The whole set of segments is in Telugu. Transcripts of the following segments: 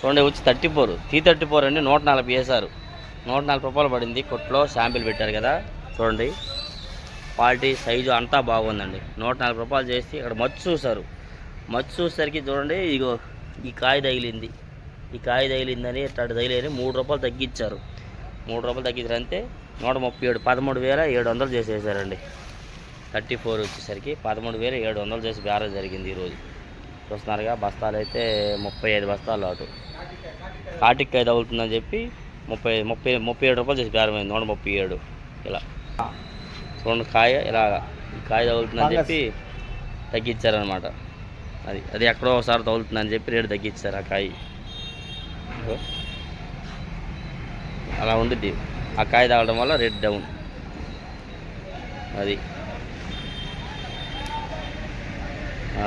చూడండి వచ్చి thirty four. Three thirty four అండి నూట నలభై వేశారు. నూట నలభై రూపాయలు పడింది కొట్లో శాంపిల్ పెట్టారు కదా చూడండి. క్వాలిటీ సైజు అంతా బాగుందండి. నూట నలభై రూపాయలు చేసి ఇక్కడ మచ్చు చూసారు మచ్చు చూసేసరికి చూడండి ఇగో ఈ కాయ తగిలింది. ఈ కాయ తగిలిందని ఇట్లా తగిలేని మూడు రూపాయలు తగ్గించారు. మూడు రూపాయలు తగ్గించారు అంతే నూట ముప్పై ఏడు పదమూడు వేల ఏడు వందలు చేసేసారండి. థర్టీ ఫోర్ వచ్చేసరికి పదమూడు వేల ఏడు వందలు చేసి బేరం జరిగింది ఈరోజు. చూస్తున్నారుగా బస్తాలు అయితే ముప్పై ఐదు బస్తాలు అటు. కాటికాయ తగులుతుందని చెప్పి ముప్పై ముప్పై ముప్పై ఏడు రూపాయలు చేసి బేరమైంది నూట ముప్పై ఏడు. ఇలా. చూడండి కాయ ఇలా కాయ తగులుతుందని చెప్పి తగ్గించారనమాట అది అది ఎక్కడో ఒకసారి తగులుతుందని చెప్పి రేటు తగ్గించారు ఆ కాయ. అలా ఉండిద్ది. ఆ కాయ తాగడం వల్ల రేట్ డౌన్. అది ఆ.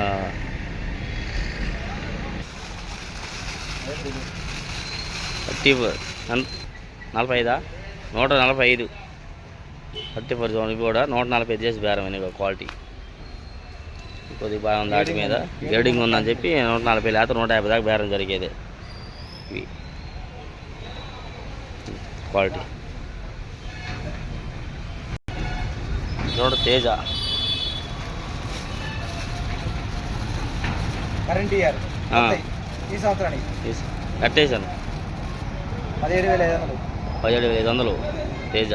Thirty four. నలభై ఐదా నూట నలభై ఐదు థర్టీ ఫోర్ జోన్ ఇవి కూడా నూట నలభై ఐదు చేసి బేరం అయినాయి క్వాలిటీ. కొద్దిగా బాగుంది వాటి మీద. గేడింగ్ ఉందని చెప్పి నూట నలభై లేకపోతే నూట యాభై దాకా బేరం జరిగేది. ఇవి. క్వాలిటీ. చూడ తేజ. Current year. ఆ. ఈ సంవత్సరానికి? తీసి కట్టేశాను. పదిహేడు వేల ఐదు వందలు. పదిహేడు వేల ఐదు వందలు. తేజ.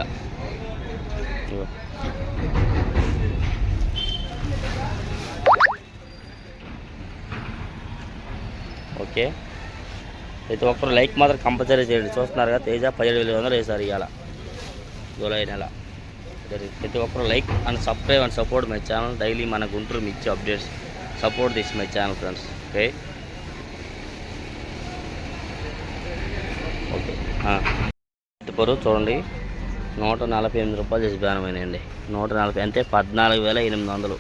ఓకే. ప్రతి ఒక్కరు లైక్ మాత్రం కంపల్సరీ చేయండి. చూస్తున్నారు కదా తేజ పదిహేడు వేల వందలు వేసారు ఇవాళ జూలై నెల. ప్రతి ఒక్కరు like and subscribe and support my channel. Daily మన గుంటూరు మిర్చి updates. Support this my channel friends. Okay. Okay చూడండి. నూట నలభై ఎనిమిది రూపాయలు చేసి బేనమైనాయండి నూట నలభై అంటే పద్నాలుగు వేల ఎనిమిది వందలు.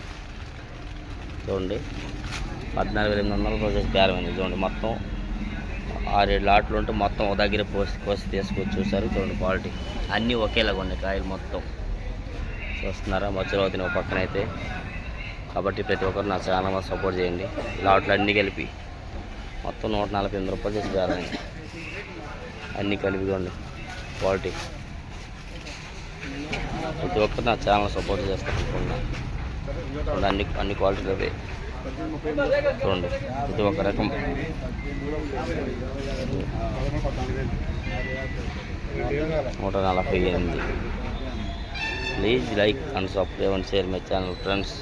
చూడండి. పద్నాలుగు వేల ఎనిమిది వందల రూపాయలు చేసి బేరమైంది చూడండి మొత్తం ఆరేడు లాట్లు ఉంటే మొత్తం ఒక దగ్గర పోసి కోసి తీసుకొచ్చి చూసారు చూడండి క్వాలిటీ. అన్నీ ఒకేలాగా ఉన్నాయి కాయలు మొత్తం. చూస్తున్నారా? మధ్యలో ఒక పక్కన అయితే. కాబట్టి ప్రతి ఒక్కరు నా ఛానల్ సపోర్ట్ చేయండి. లాట్లు అన్నీ కలిపి. మొత్తం నూట నలభై ఎనిమిది రూపాయలు చేసి బేరమైంది అన్నీ కలిపి ఉంది క్వాలిటీ ప్రతి ఒక్కరు నా ఛానల్ సపోర్ట్ చేస్తాను చూడండి అన్ని అన్ని క్వాలిటీలు చూడండి ప్రతి ఒక్క రకం. నూట నలభై ఎనిమిది. Please like and subscribe and share my channel friends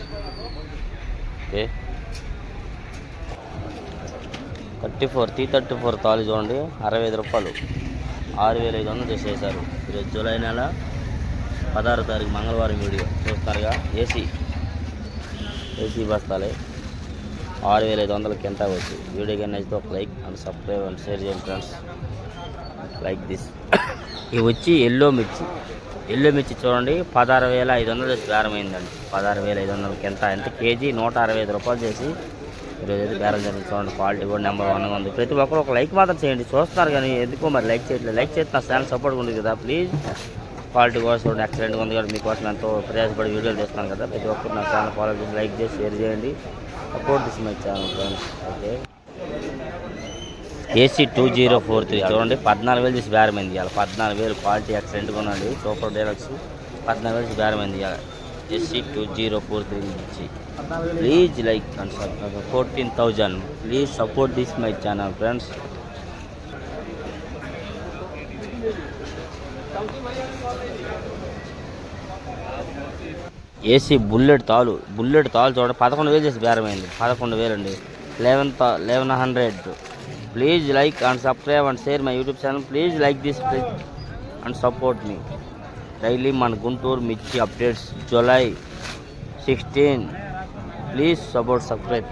okay thirty four tea thirty four తాళి చూడండి. అరవై ఐదు రూపాయలు. ఆరు వేల ఐదు వందలు చేసేసారు ఈరోజు జూలై నెల పదహారు తారీఖు మంగళవారం వీడియో. చూస్తారుగా. ఏసీ. ఏసీ బస్తాలే. ఆరు వేల ఐదు వందలకి ఎంత వచ్చి వీడియో కానీ నచ్చితే ఒక like and subscribe and share చేయండి ఫ్రెండ్స్. Like this. ఇవి వచ్చి ఎల్లో మిర్చి. ఎల్లో మిర్చి చూడండి. పదహారు వేల ఐదు వందలు ప్రారంభమైందండి. పదహారు వేల ఐదు వందలకి ఎంత? ఎంత? కేజీ నూట అరవై ఐదు రూపాయలు చేసి ఈరోజు అయితే బేరం జరిగింది. చూడండి క్వాలిటీ కూడా నెంబర్ వన్గా ఉంది. ప్రతి ఒక్కరు ఒక లైక్ మాత్రం చేయండి. చూస్తున్నారు కానీ ఎందుకో మరి లైక్ చేయట్లేదు. లైక్ చేస్తే నా ఛానల్ సపోర్ట్ ఉంది కదా ప్లీజ్ క్వాలిటీ కూడా చూడండి ఎక్సలెంట్గా ఉంది కదా మీకోసం ఎంతో ప్రయాసపడి వీడియోలు చేస్తున్నాను కదా. ప్రతి ఒక్కరు నా ఛానల్ ఫాలో చేసి లైక్ చేసి షేర్ చేయండి. Support this my channel friends okay AC two zero four three చూడండి పద్నాలుగు వేలు చేసి బేరమైంది ఇవాళ. పద్నాలుగు వేలు క్వాలిటీ ఎక్సలెంట్గా ఉందండి. సూపర్ డైలాక్స్ పద్నాలుగు వేలు చేసి బేరమైంది ఇవాళ. AC two zero four three నుంచి please like and fourteen thousand please support this my channel friends AC bullet తాలు బుల్లెట్ తాలు చూడండి. పదకొండు వేలు చేసి బేరమైంది పదకొండు వేలు అండి. Eleven eleven hundred please like and subscribe and share my YouTube channel please like this and support me daily మన గుంటూరు మిర్చి updates July sixteen please support subscribe